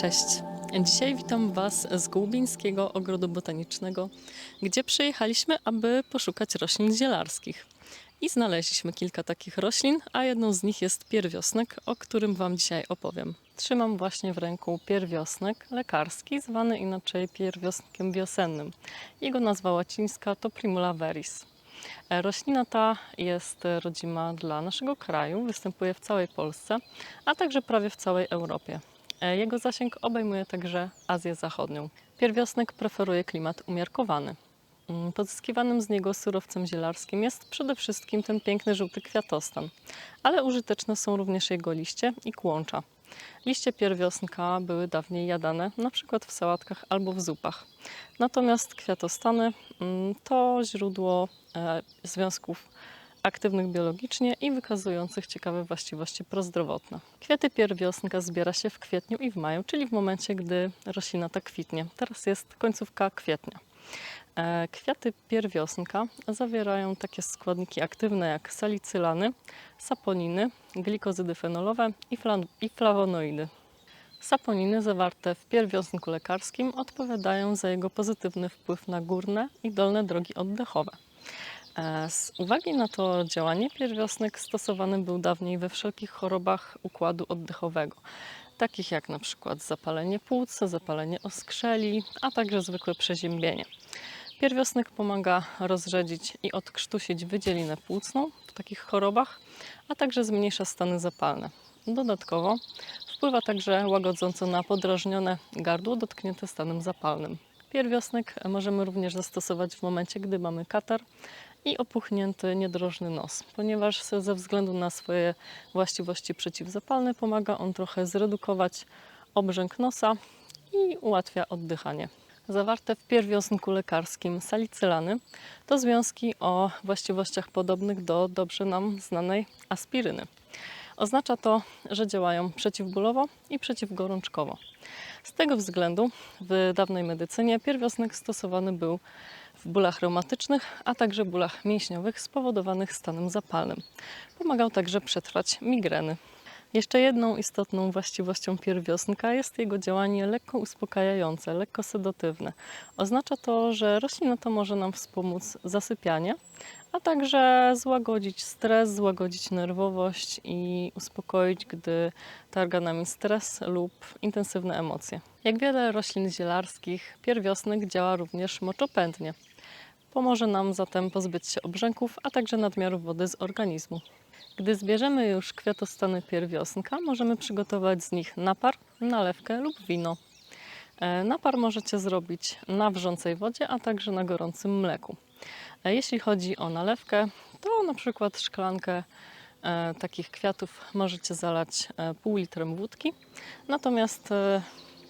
Cześć. Dzisiaj witam Was z Gołubińskiego Ogrodu Botanicznego, gdzie przyjechaliśmy, aby poszukać roślin zielarskich. I znaleźliśmy kilka takich roślin, a jedną z nich jest pierwiosnek, o którym Wam dzisiaj opowiem. Trzymam właśnie w ręku pierwiosnek lekarski, zwany inaczej pierwiosnkiem wiosennym. Jego nazwa łacińska to Primula veris. E, Roślina ta jest rodzima dla naszego kraju, występuje w całej Polsce, a także prawie w całej Europie. E, Jego zasięg obejmuje także Azję Zachodnią. Pierwiosnek preferuje klimat umiarkowany. Mm, Pozyskiwanym z niego surowcem zielarskim jest przede wszystkim ten piękny żółty kwiatostan, ale użyteczne są również jego liście i kłącza. Liście pierwiosnka były dawniej jadane, przykład w sałatkach albo w zupach. Natomiast kwiatostany mm, to źródło e, związków aktywnych biologicznie i wykazujących ciekawe właściwości prozdrowotne. Kwiaty pierwiosnka zbiera się w kwietniu i w maju, czyli w momencie, gdy roślina ta kwitnie. Teraz jest końcówka kwietnia. E, Kwiaty pierwiosnka zawierają takie składniki aktywne jak salicylany, saponiny, glikozydy fenolowe i, i flawonoidy. Saponiny zawarte w pierwiosnku lekarskim odpowiadają za jego pozytywny wpływ na górne i dolne drogi oddechowe. Z uwagi na to działanie pierwiosnek stosowany był dawniej we wszelkich chorobach układu oddechowego, takich jak na przykład zapalenie płuc, zapalenie oskrzeli, a także zwykłe przeziębienie. Pierwiosnek pomaga rozrzedzić i odkrztusić wydzielinę płucną w takich chorobach, a także zmniejsza stany zapalne. Dodatkowo wpływa także łagodząco na podrażnione gardło dotknięte stanem zapalnym. Pierwiosnek możemy również zastosować w momencie, gdy mamy katar i opuchnięty niedrożny nos, ponieważ ze względu na swoje właściwości przeciwzapalne pomaga on trochę zredukować obrzęk nosa i ułatwia oddychanie. Zawarte w pierwiosnku lekarskim salicylany to związki o właściwościach podobnych do dobrze nam znanej aspiryny. Oznacza to, że działają przeciwbólowo i przeciwgorączkowo. Z tego względu w dawnej medycynie pierwiosnek stosowany był w bólach reumatycznych, a także bólach mięśniowych spowodowanych stanem zapalnym. Pomagał także przetrwać migreny. Jeszcze jedną istotną właściwością pierwiosnka jest jego działanie lekko uspokajające, lekko sedatywne. Oznacza to, że roślina ta może nam wspomóc zasypianie, a także złagodzić stres, złagodzić nerwowość i uspokoić, gdy targa nami stres lub intensywne emocje. Jak wiele roślin zielarskich, pierwiosnek działa również moczopędnie. Pomoże nam zatem pozbyć się obrzęków, a także nadmiaru wody z organizmu. Gdy zbierzemy już kwiatostany pierwiosnka, możemy przygotować z nich napar, nalewkę lub wino. E, Napar możecie zrobić na wrzącej wodzie, a także na gorącym mleku. E, Jeśli chodzi o nalewkę, to na przykład szklankę e, takich kwiatów możecie zalać pół litrem wódki, natomiast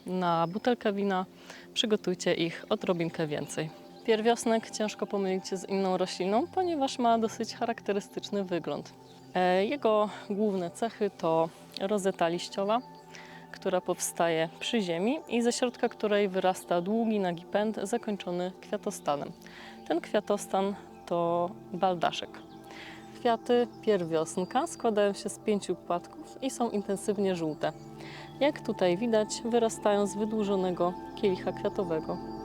na butelkę wina przygotujcie ich odrobinkę więcej. Pierwiosnek ciężko pomylić z inną rośliną, ponieważ ma dosyć charakterystyczny wygląd. E, Jego główne cechy to rozeta liściowa, która powstaje przy ziemi i ze środka której wyrasta długi, nagi pęd zakończony kwiatostanem. Ten kwiatostan to baldaszek. Kwiaty pierwiosnka składają się z pięciu płatków i są intensywnie żółte. Jak tutaj widać, wyrastają z wydłużonego kielicha kwiatowego.